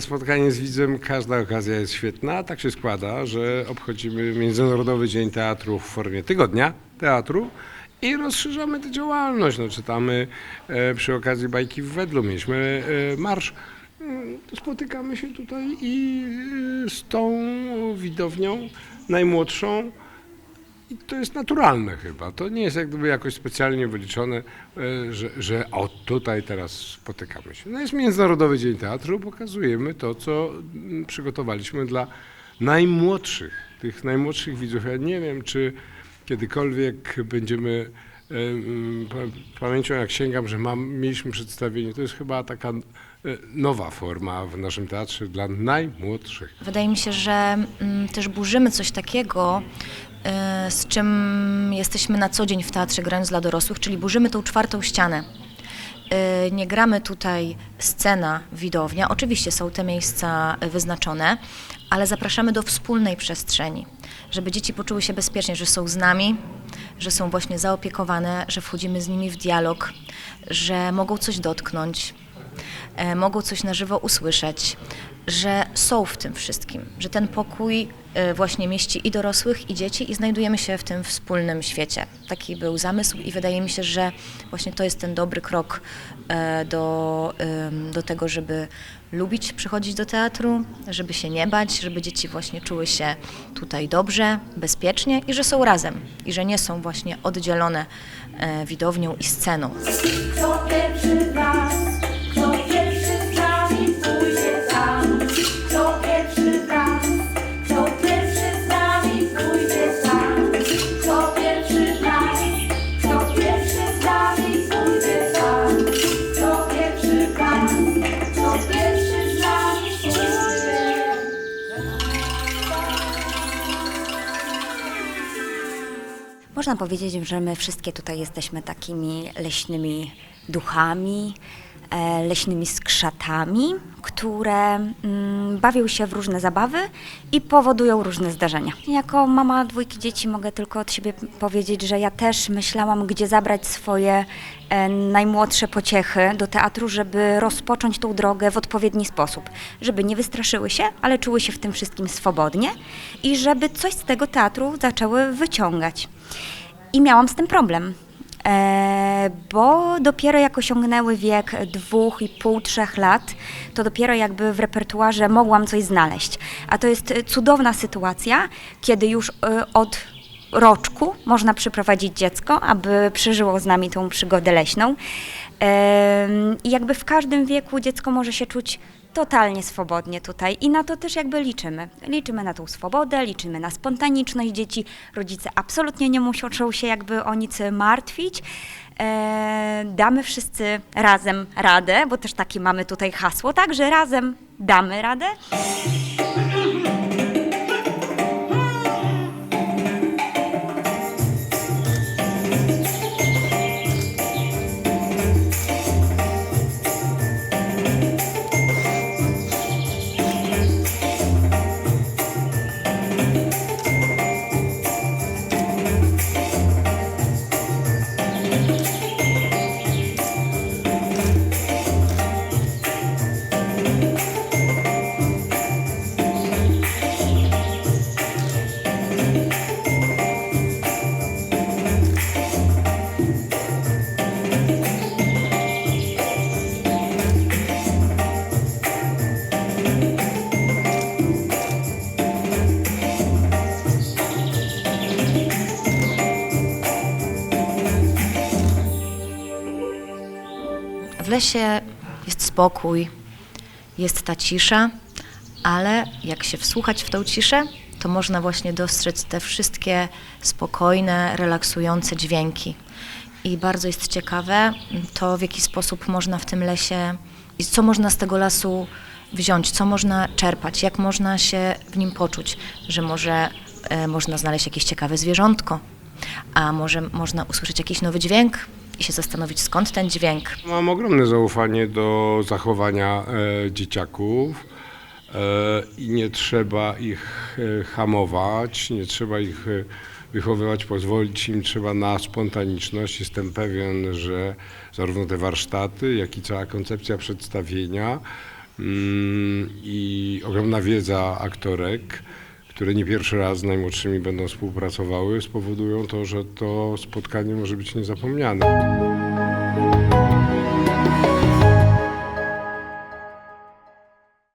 spotkanie z widzem każda okazja jest świetna. Tak się składa, że obchodzimy Międzynarodowy Dzień Teatru w formie tygodnia teatru i rozszerzamy tę działalność. No, czytamy e, przy okazji bajki w Wedlu, mieliśmy e, marsz. Mm, Spotykamy się tutaj i e, z tą widownią najmłodszą i to jest naturalne chyba. To nie jest jak gdyby jakoś specjalnie wyliczone, e, że, że o tutaj teraz spotykamy się. No jest Międzynarodowy Dzień Teatru, pokazujemy to, co mm, przygotowaliśmy dla najmłodszych, tych najmłodszych widzów. Ja nie wiem, czy kiedykolwiek będziemy e, mm, pa- pamięcią, jak sięgam, że mam, mieliśmy przedstawienie. To jest chyba taka e, nowa forma w naszym teatrze dla najmłodszych. Wydaje mi się, że mm, też burzymy coś takiego, z czym jesteśmy na co dzień w teatrze grając dla dorosłych, czyli burzymy tą czwartą ścianę. Y, Nie gramy tutaj scena, widownia. Oczywiście są te miejsca y, wyznaczone, ale zapraszamy do wspólnej przestrzeni, żeby dzieci poczuły się bezpiecznie, że są z nami, że są właśnie zaopiekowane, że wchodzimy z nimi w dialog, że mogą coś dotknąć, e, mogą coś na żywo usłyszeć, że są w tym wszystkim, że ten pokój e, właśnie mieści i dorosłych, i dzieci, i znajdujemy się w tym wspólnym świecie. Taki był zamysł, i wydaje mi się, że właśnie to jest ten dobry krok e, do, do tego, żeby lubić przychodzić do teatru, żeby się nie bać, żeby dzieci właśnie czuły się tutaj dobrze, bezpiecznie i że są razem, i że nie są właśnie oddzielone e, widownią i sceną. Można powiedzieć, że my wszystkie tutaj jesteśmy takimi leśnymi duchami, leśnymi skrzatami, które mm, bawią się w różne zabawy i powodują różne zdarzenia. Jako mama dwójki dzieci mogę tylko od siebie powiedzieć, że ja też myślałam, gdzie zabrać swoje e, najmłodsze pociechy do teatru, żeby rozpocząć tą drogę w odpowiedni sposób, żeby nie wystraszyły się, ale czuły się w tym wszystkim swobodnie i żeby coś z tego teatru zaczęły wyciągać. I miałam z tym problem. E, bo dopiero jak osiągnęły wiek dwóch i pół, trzech lat, to dopiero jakby w repertuarze mogłam coś znaleźć. A to jest cudowna sytuacja, kiedy już e, od roczku można przyprowadzić dziecko, aby przeżyło z nami tą przygodę leśną. I jakby w każdym wieku dziecko może się czuć totalnie swobodnie tutaj i na to też jakby liczymy. Liczymy na tą swobodę, liczymy na spontaniczność dzieci. Rodzice absolutnie nie muszą się jakby o nic martwić. E, damy wszyscy razem radę, bo też takie mamy tutaj hasło, tak, że razem damy radę. W lesie jest spokój, jest ta cisza, ale jak się wsłuchać w tą ciszę, to można właśnie dostrzec te wszystkie spokojne, relaksujące dźwięki. I bardzo jest ciekawe to, w jaki sposób można w tym lesie i co można z tego lasu wziąć, co można czerpać, jak można się w nim poczuć, że może e, można znaleźć jakieś ciekawe zwierzątko, a może można usłyszeć jakiś nowy dźwięk i się zastanowić, skąd ten dźwięk, Mam ogromne zaufanie do zachowania e, dzieciaków e, i nie trzeba ich e, hamować, nie trzeba ich e, wychowywać, pozwolić im trzeba na spontaniczność. Jestem pewien, że zarówno te warsztaty, jak i cała koncepcja przedstawienia mm, i ogromna wiedza aktorek, które nie pierwszy raz z najmłodszymi będą współpracowały, spowodują to, że to spotkanie może być niezapomniane.